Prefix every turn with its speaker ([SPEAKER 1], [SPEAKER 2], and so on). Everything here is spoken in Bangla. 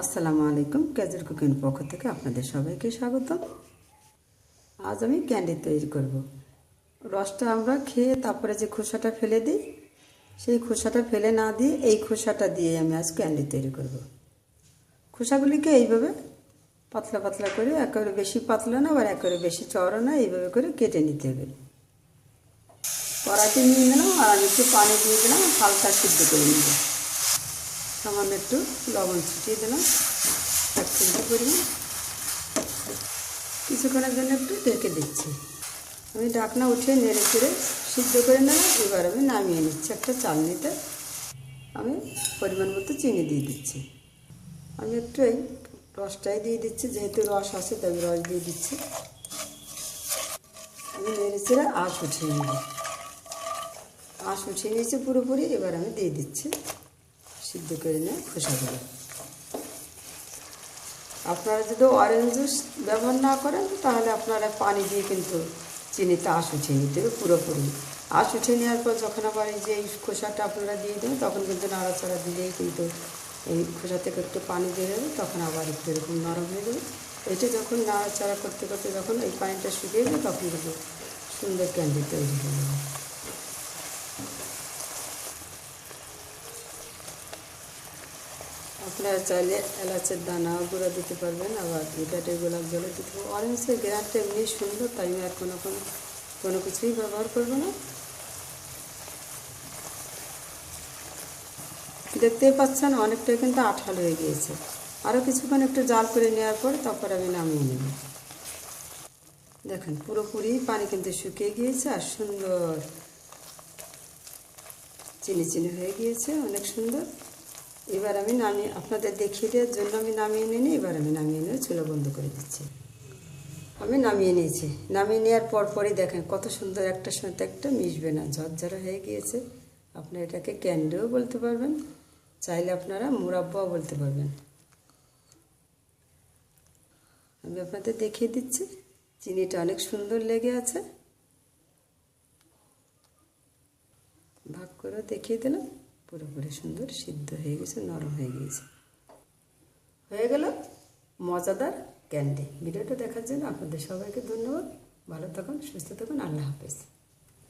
[SPEAKER 1] আসসালামু আলাইকুম, ক্যাজের কুকিং পক্ষ থেকে আপনাদের সবাইকে স্বাগত আজ আমি ক্যান্ডি তৈরি করব। রসটা আমরা খেয়ে তারপরে যে খোসাটা ফেলে দিই, সেই খোসাটা ফেলে না দিয়ে এই খোসাটা দিয়ে আমি আজ ক্যান্ডি তৈরি করব। খোসাগুলিকে এইভাবে পাতলা পাতলা করে, একেবারে বেশি পাতলা না, আবার একেবারে বেশি চড়া না, এইভাবে করে কেটে নিতে হবে। কড়াইতে নিয়ে নিলাম, আর আমি একটু পানি দিয়ে দিলাম, হালকা সিদ্ধ করে নিব। সামান্য একটু লবণ ছিটিয়ে দিলাম। এক চিমটি পরিমাণ। কিছুক্ষণের জন্য একটু ঢেকে দিচ্ছি। আমি ডাকনা উঠিয়ে নেড়ে চেড়ে সিদ্ধ করে নিলাম। এবার আমি নামিয়ে নিচ্ছি একটা চালনিতে। আমি পরিমাণ মতো চিনি দিয়ে দিচ্ছি। আমি একটু এই রসটাই দিয়ে দিচ্ছি। যেহেতু রস আছে, তাই আমি রস দিয়ে দিচ্ছি। আমি নেড়ে চেড়ে আঁশ উঠিয়ে নেব আঁশ উঠিয়ে নিয়েছি পুরোপুরি। এবার আমি দিয়ে দিচ্ছি। সিদ্ধ করে নিয়ে খোসাগুলো আপনারা যদি অরেঞ্জ জুস ব্যবহার না করেন, তাহলে আপনারা পানি দিয়ে কিন্তু চিনিতে আঁশ উঠিয়ে নিতে হবে পুরোপুরি। আঁশ উঠিয়ে নেওয়ার পর যখন আবার এই যে এই খোসাটা আপনারা দিয়ে দেবেন, তখন কিন্তু নাড়াচাড়া দিলেই কিন্তু এই খোসা থেকে একটু পানি দিয়ে দেবে তখন আবার একটু এরকম নরম হয়ে যাবে। এটা যখন নাড়াচাড়া করতে করতে যখন এই পানিটা শুকিয়ে যাবে, তখন কিন্তু সুন্দর ক্যান্ডি তৈরি হয়ে যাবে। আপনারা চাইলে এলাচের দানা গুঁড়ো দিতে পারবেন, আবার বিটাটের গোলাপ জলে দিতে পারবেন। অরেঞ্জের গ্রানটা এমনি সুন্দর, তাই আমি আর কোনো কোনো কোনো কিছুই ব্যবহার করব না। দেখতেই পাচ্ছেন অনেকটাই কিন্তু আঠাল হয়ে গিয়েছে। আরও কিছুক্ষণ একটু জাল করে নেওয়ার পর তারপর আমি নামিয়ে নেব। দেখেন, পুরোপুরি পানি কিন্তু শুকিয়ে গিয়েছে আর সুন্দর চিনি চিনি হয়ে গিয়েছে, অনেক সুন্দর। এবার আমি নামিয়ে আপনাদের দেখিয়ে দেওয়ার জন্য আমি নামিয়ে নিই, এবার আমি নামিয়ে নিয়ে চুলো বন্ধ করে দিচ্ছি। আমি নামিয়ে নিয়েছি। নামিয়ে নেওয়ার পর পরই দেখেন কত সুন্দর একটা সাথে একটা মিশবে না, ঝরঝরা হয়ে গিয়েছে। আপনি এটাকে ক্যান্ডিও বলতে পারবেন, চাইলে আপনারা মুরাব্বাও বলতে পারবেন। আমি আপনাদের দেখিয়ে দিচ্ছি, চিনিটা অনেক সুন্দর লেগে আছে। ভাগ করে দেখিয়ে দিলাম। পুরোপুরি সুন্দর, সিদ্ধ হয়ে গেছে, নরম হয়ে গিয়েছে হয়ে গেল মজাদার ক্যান্ডি। ভিডিওটা দেখার জন্য আপনাদের সবাইকে ধন্যবাদ। ভালো থাকুন, সুস্থ থাকুন, আল্লাহ হাফেজ।